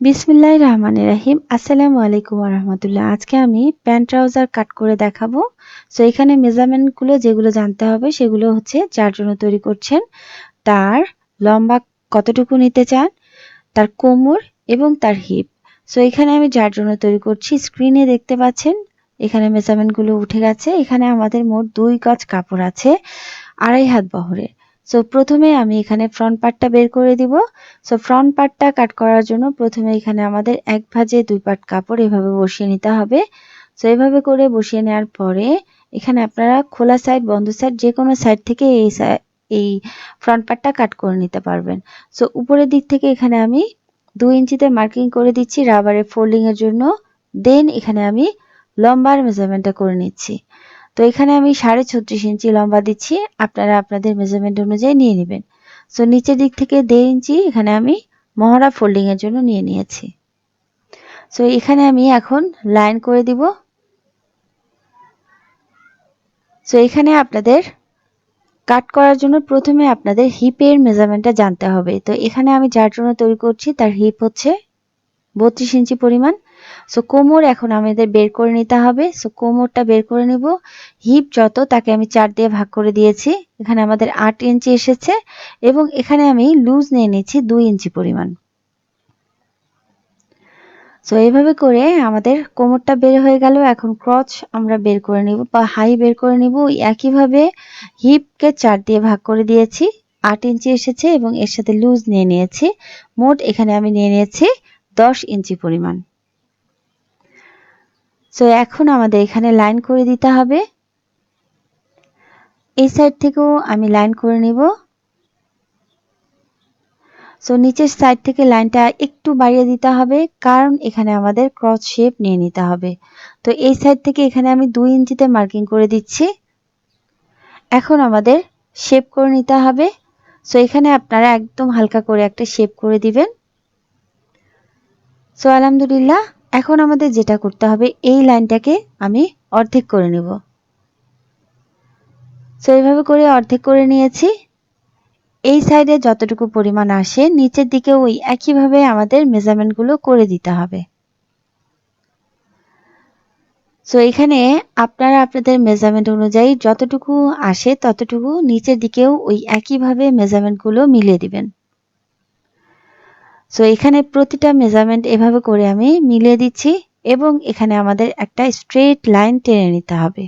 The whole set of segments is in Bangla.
বিসমিল্লাহ রহমান রাহিম। আসসালামু আলাইকুম রহমতুল্লাহ। আজকে আমি প্যান্ট ট্রাউজার কাট করে দেখাবো। সো এখানে মেজারমেন্টগুলো যেগুলো জানতে হবে, সেগুলো হচ্ছে যার জন্য তৈরি করছেন, তার লম্বা কতটুকু নিতে চান, তার কোমর এবং তার হিপ সো এখানে আমি যার জন্য তৈরি করছি স্ক্রিনে দেখতে পাচ্ছেন, এখানে মেজারমেন্টগুলো উঠে গেছে। এখানে আমাদের মোট দুই গজ কাপড় আছে, আড়াই হাত বহরের সো প্রথমে আমি এখানে ফ্রন্ট পার্টটা বের করে দিব। সো ফ্রন্ট পার্টটা কাট করার জন্য প্রথমে এখানে আমাদের এক ভাজে দুই পাট কাপড় এভাবে বসিয়ে নিতে হবে। সো এভাবে করে বসিয়ে নেওয়ার পরে এখানে আপনারা খোলা সাইড বন্ধ সাইড যে কোনো সাইড থেকে এই এই ফ্রন্ট পার্টটা কাট করে নিতে পারবেন। সো উপরের দিক থেকে এখানে আমি দুই ইঞ্চিতে মার্কিং করে দিচ্ছি রাবারের ফোল্ডিংয়ের জন্য। দেন এখানে আমি লম্বার মেজারমেন্টটা করে নিচ্ছি। তো এখানে আমি সাড়ে ছত্রিশ ইঞ্চি লম্বা দিচ্ছি, আপনারা আপনাদের মেজারমেন্ট অনুযায়ী নিয়ে নেবেন। সো নিচের দিক থেকে দেড় ইঞ্চি এখানে আমি মহড়া ফোল্ডিং এর জন্য নিয়ে নিয়েছি। সো এখানে আমি এখন লাইন করে দিব। সো এখানে আপনাদের কাট করার জন্য প্রথমে আপনাদের হিপের মেজারমেন্টটা জানতে হবে। তো, এখানে আমি যার জন্য তৈরি করছি, তার হিপ হচ্ছে বত্রিশ ইঞ্চি পরিমাণ। সো কোমর এখন আমাদের বের করে নিতে হবে। সো কোমরটা বের করে নেব। হিপ যত, তাকে আমি চার দিয়ে ভাগ করে দিয়েছি। এখানে আমাদের আট ইঞ্চি এসেছে এবং এখানে আমি লুজ নিয়ে নিচ্ছি দুই ইঞ্চি পরিমাণ। সো এইভাবে করে আমাদের কোমরটা বের হয়ে গেল। এখন ক্রচ আমরা বের করে নিব বা হাই বের করে নিব। একইভাবে হিপকে চার দিয়ে ভাগ করে দিয়েছি। আট ইঞ্চি এসেছে এবং এর সাথে লুজ নিয়ে নিয়েছি। মোট এখানে আমি নিয়ে নিয়েছি দশ ইঞ্চি পরিমাণ। সো এখন আমাদের এখানে লাইন করে দিতে হবে। এই সাইড থেকেও আমি লাইন করে নিব। সো নিচের সাইড থেকে লাইনটা একটু বাড়িয়ে দিতে হবে, কারণ এখানে আমাদের ক্রস শেপ নিয়ে নিতে হবে। তো, এই সাইড থেকে এখানে আমি দুই ইঞ্চিতে মার্কিং করে দিচ্ছি। এখন আমাদের শেপ করে নিতে হবে। সো এখানে আপনারা একদম হালকা করে একটা শেপ করে দিবেন। সো আলহামদুলিল্লাহ এখন আমাদের যেটা করতে হবে, এই লাইনটাকে আমি অর্ধেক করে নেব। সো এইভাবে করে অর্ধেক করে নিয়েছি। এই সাইডে যতটুকু পরিমাণ আসে, নিচের দিকে ওই একইভাবে আমাদের মেজারমেন্টগুলো করে দিতে হবে। সো এখানে আপনারা আপনাদের মেজারমেন্ট অনুযায়ী যতটুকু আসে, ততটুকু নিচের দিকেও ওই একইভাবে মেজারমেন্টগুলো মিলিয়ে দিবেন। সো এখানে প্রতিটা মেজারমেন্ট এভাবে করে আমি মিলিয়ে দিচ্ছি এবং এখানে আমাদের একটা স্ট্রেট লাইন টেনে নিতে হবে।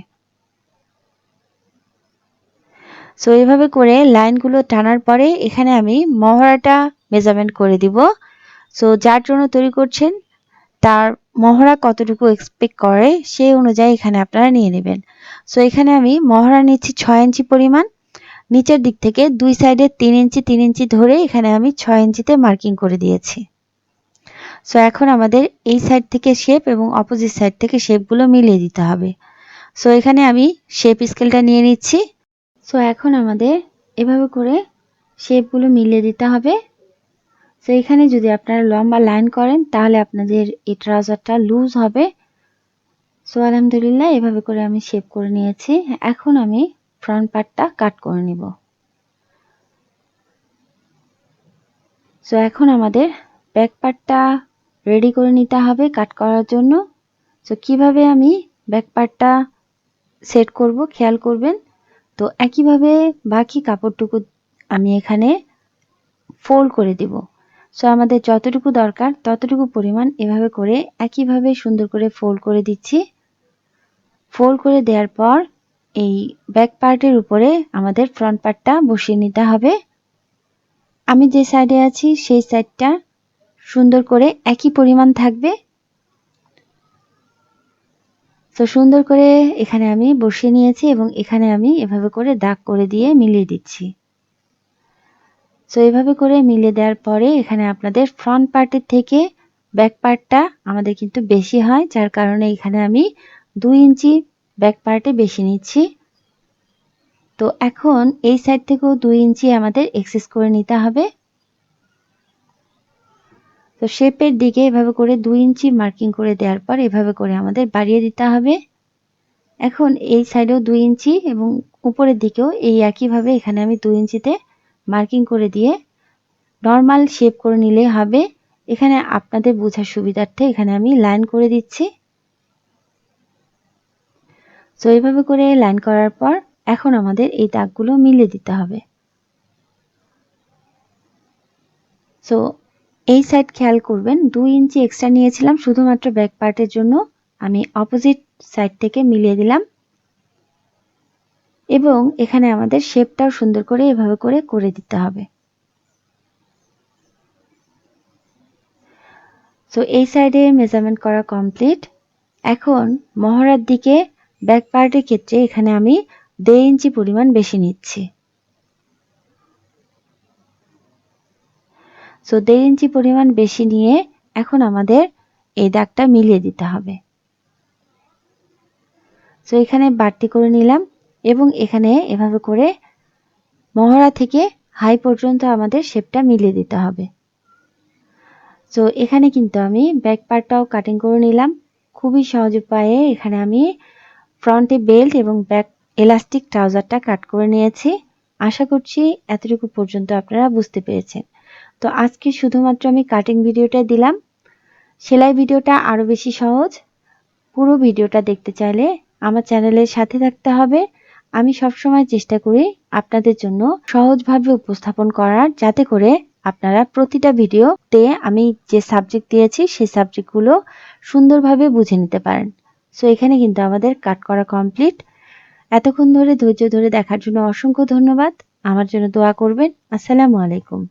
সো এইভাবে করে লাইনগুলো টানার পরে এখানে আমি মহড়াটা মেজারমেন্ট করে দিব। সো যার জন্য তৈরি করছেন, তার মহড়া কতটুকু এক্সপেক্ট করে সেই অনুযায়ী এখানে আপনারা নিয়ে নেবেন। সো এখানে আমি মহড়া নিচ্ছি ছয় ইঞ্চি পরিমাণ। নিচের দিক থেকে দুই সাইডে তিন ইঞ্চি তিন ইঞ্চি ধরে এখানে আমি ছয় ইঞ্চিতে মার্কিং করে দিয়েছি। সো এখন আমাদের এই সাইড থেকে শেপ এবং অপোজিট সাইড থেকে শেপগুলো মিলিয়ে দিতে হবে। সো এখানে আমি শেপ স্কেলটা নিয়ে নিচ্ছি। সো এখন আমাদের এভাবে করে শেপগুলো মিলিয়ে দিতে হবে। সো এখানে যদি আপনারা লম্বা লাইন করেন, তাহলে আপনাদের এই ট্রাউজারটা লুজ হবে। সো আলহামদুলিল্লাহ, এভাবে করে আমি শেপ করে নিয়েছি। এখন আমি ফ্রন্ট পার্টটা কাট করে নিব। সো এখন আমাদের ব্যাক পার্টটা রেডি করে নিতে হবে কাট করার জন্য। সো কীভাবে আমি ব্যাক পার্টটা সেট করব, খেয়াল করবেন? তো, একইভাবে বাকি কাপড়টুকু আমি এখানে ফোল্ড করে দিব। সো আমাদের যতটুকু দরকার ততটুকু পরিমাণ এভাবে করে একইভাবে সুন্দর করে ফোল্ড করে দিচ্ছি। ফোল্ড করে দেওয়ার পর এই ব্যাক পার্টের উপরে আমাদের ফ্রন্ট পার্টটা বসিয়ে নিতে হবে। আমি যে সাইডে আছি, সেই সাইডটা সুন্দর করে একই পরিমাণ থাকবে। তো সুন্দর করে এখানে আমি বসিয়ে নিয়েছি এবং এখানে আমি এভাবে করে দাগ করে দিয়ে মিলিয়ে দিচ্ছি। সো এভাবে করে মিলিয়ে দেওয়ার পরে এখানে আপনাদের ফ্রন্ট পার্টের থেকে ব্যাক পার্টটা আমাদের কিন্তু বেশি হয়, যার কারণে এখানে আমি দুই ইঞ্চি ব্যাক পার্টে বেশি নিচ্ছি। তো এখন এই সাইড থেকেও দুই ইঞ্চি আমাদের এক্সেস করে নিতে হবে। তো শেপের দিকে এভাবে করে দুই ইঞ্চি মার্কিং করে দেওয়ার পর এভাবে করে আমাদের বাড়িয়ে দিতে হবে। এখন এই সাইডেও দুই ইঞ্চি এবং উপরের দিকেও এই একইভাবে এখানে আমি দুই ইঞ্চিতে মার্কিং করে দিয়ে নর্মাল শেপ করে নিলে হবে। এখানে আপনাদের বোঝার সুবিধার্থে এখানে আমি লাইন করে দিচ্ছি। সো এইভাবে করে লাইন করার পর এখন আমাদের এই দাগগুলো মিলিয়ে দিতে হবে। সো এই সাইড খেয়াল করবেন, দুই ইঞ্চি এক্সট্রা নিয়েছিলাম, শুধুমাত্র ব্যাক পার্টের জন্য আমি অপোজিট সাইড থেকে মিলিয়ে দিলাম। এবং এখানে আমাদের শেপটাও সুন্দর করে এভাবে করে করে দিতে হবে। সো এই সাইডে মেজারমেন্ট করা কমপ্লিট এখন মহড়ার দিকে ব্যাক পার্টের ক্ষেত্রে এখানে আমি দেড় ইঞ্চি পরিমাণ বেশি নিচ্ছি। সো দেড় ইঞ্চি পরিমাণ বেশি নিয়ে এখন আমাদের এই দাগটা মিলিয়ে দিতে হবে। সো এখানে বাড়তি করে নিলাম এবং এখানে এভাবে করে মহড়া থেকে হাই পর্যন্ত আমাদের শেপটা মিলিয়ে দিতে হবে। সো এখানে কিন্তু আমি ব্যাক পার্টটাও কাটিং করে নিলাম। খুবই সহজ উপায়ে এখানে আমি ফ্রন্টে বেল্ট এবং ব্যাক এলাস্টিক ট্রাউজারটা কাট করে নিয়েছি। আশা করছি এতটুকু পর্যন্ত আপনারা বুঝতে পেরেছেন। তো আজকে শুধুমাত্র আমি কাটিং ভিডিওটা দিলাম। সেলাই ভিডিওটা আরও বেশি সহজ। পুরো ভিডিওটা দেখতে চাইলে আমার চ্যানেলের সাথে থাকতে হবে। আমি সবসময় চেষ্টা করি আপনাদের জন্য সহজভাবে উপস্থাপন করার, যাতে করে আপনারা প্রতিটা ভিডিওতে আমি যে সাবজেক্ট দিয়েছি, সেই সাবজেক্টগুলো সুন্দরভাবে বুঝে নিতে পারেন। সো এখানে কিন্তু আমাদের কাট করা কমপ্লিট এতক্ষণ ধরে ধৈর্য ধরে দেখার জন্য অসংখ্য ধন্যবাদ। আমার জন্য দোয়া করবেন। আসসালামু আলাইকুম।